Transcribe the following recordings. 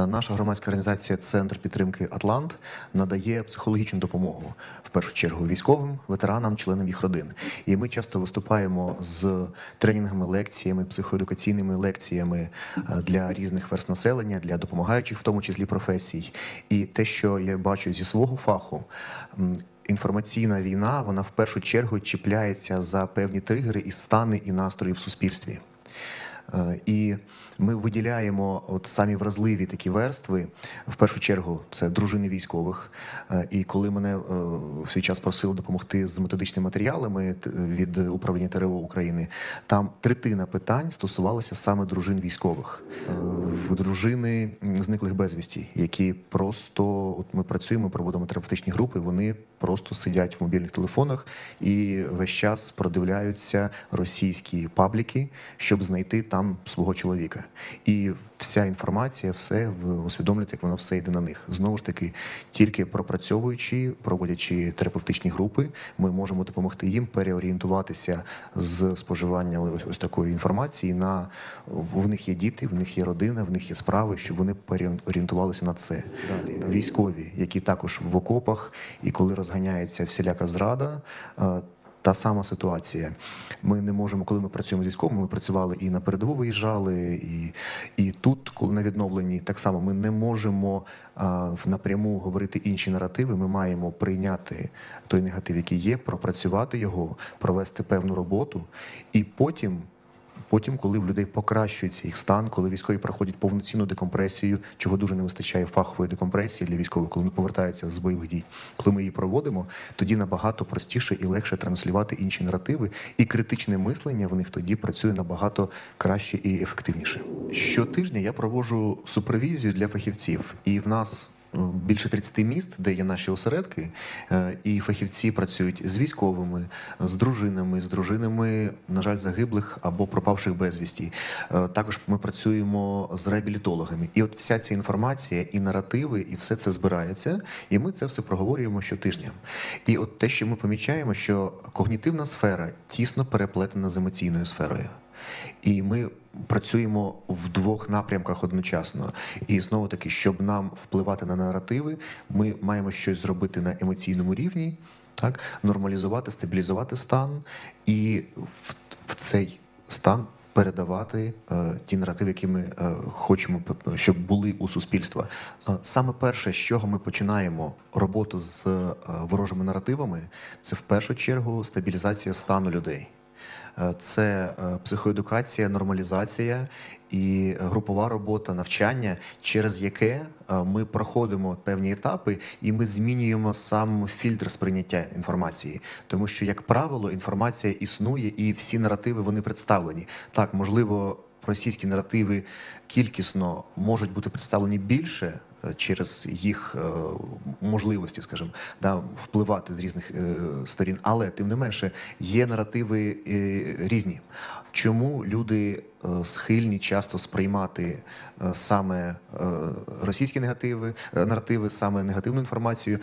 Наша громадська організація Центр підтримки Атлант надає психологічну допомогу в першу чергу військовим, ветеранам, членам їх родин. І ми часто виступаємо з тренінгами, лекціями, психоедукаційними лекціями е, для різних верст населення, для допомагаючих, в тому числі професій. І те, що я бачу зі свого фаху. Інформаційна війна вона в першу чергу чіпляється за певні тригери і стани і настрої в суспільстві. Е, І ми виділяємо от самі вразливі такі верстви. В першу чергу це дружини військових. Е, І коли мене е, в свій час просили допомогти з методичними матеріалами від управління ТРО України, там третина питань стосувалася саме дружин військових, дружини зниклих безвісті, які просто от ми працюємо, проводимо терапевтичні групи. Вони просто сидять в мобільних телефонах і весь час продивляються російські пабліки, щоб знайти там свого чоловіка. І вся інформація, все ви усвідомлюєте, як воно все йде на них. Знову ж таки, тільки пропрацьовуючи, проводячи терапевтичні групи, ми можемо допомогти їм переорієнтуватися з споживання ось, ось такої інформації на в них є діти, в них є родина, в них є справи, щоб вони переорієнтувалися на це. Далі військові, які також в окопах, і коли розганяється всіляка зрада. е, Та сама ситуація. Ми не можемо, коли ми працюємо з військовими, ми працювали і на передову виїжджали, і, і тут, коли на відновленні, так само ми не можемо а, в- напряму говорити інші наративи. Ми маємо прийняти той негатив, який є, пропрацювати його, провести певну роботу, і потім. Потім, коли в людей покращується їх стан, коли військові проходять повноцінну декомпресію, чого дуже не вистачає фахової декомпресії для військових, коли вони повертаються з бойових дій. Коли ми її проводимо, тоді набагато простіше і легше транслювати інші наративи, і критичне мислення в них тоді працює набагато краще і ефективніше. Щотижня я проводжу супервізію для фахівців, і в нас. Більше 30 міст, де є наші осередки, е, і фахівці працюють з військовими, з дружинами, з дружинами, на жаль, загиблих або пропавших безвісті. Е, Також ми працюємо з реабілітологами. І от вся ця інформація, і наративи, і все це збирається, і ми це все проговорюємо щотижня. І от те, що ми помічаємо, що когнітивна сфера тісно переплетена з емоційною сферою. І ми працюємо в двох напрямках одночасно. І знову таки, щоб нам впливати на наративи, ми маємо щось зробити на емоційному рівні, так нормалізувати, стабілізувати стан, і в, в цей стан передавати е, ті наративи, які ми е, хочемо, щоб були у суспільства. Е, Саме перше, з чого ми починаємо роботу з е, ворожими наративами, це в першу чергу стабілізація стану людей. Е, Це е, психоедукація, нормалізація і групова робота, навчання, через яке е, ми проходимо певні етапи, і ми змінюємо сам фільтр сприйняття інформації. Тому що, як правило, інформація існує, і всі наративи вони представлені. Так, можливо, російські наративи кількісно можуть бути представлені більше через їх е, можливості, скажімо, да, впливати з різних е, сторін, але тим не менше є наративи е, різні. Чому люди е, схильні часто сприймати е, саме е, російські негативи, е, наративи, саме негативну інформацію?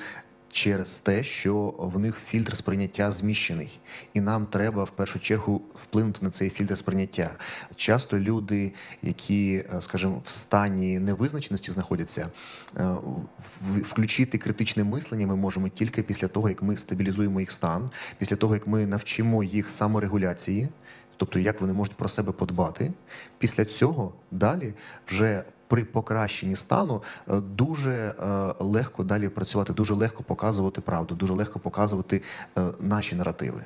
Через те, що в них фільтр сприйняття зміщений, і нам треба в першу чергу вплинути на цей фільтр сприйняття. Часто люди, які, е, скажімо, в стані невизначеності знаходяться, е, включити критичне мислення ми можемо тільки після того, як ми стабілізуємо їх стан, після того як ми навчимо їх саморегуляції, тобто як вони можуть про себе подбати. Після цього далі вже. При покращенні стану е, дуже е, легко далі працювати, дуже легко показувати правду, дуже легко показувати е, наші наративи.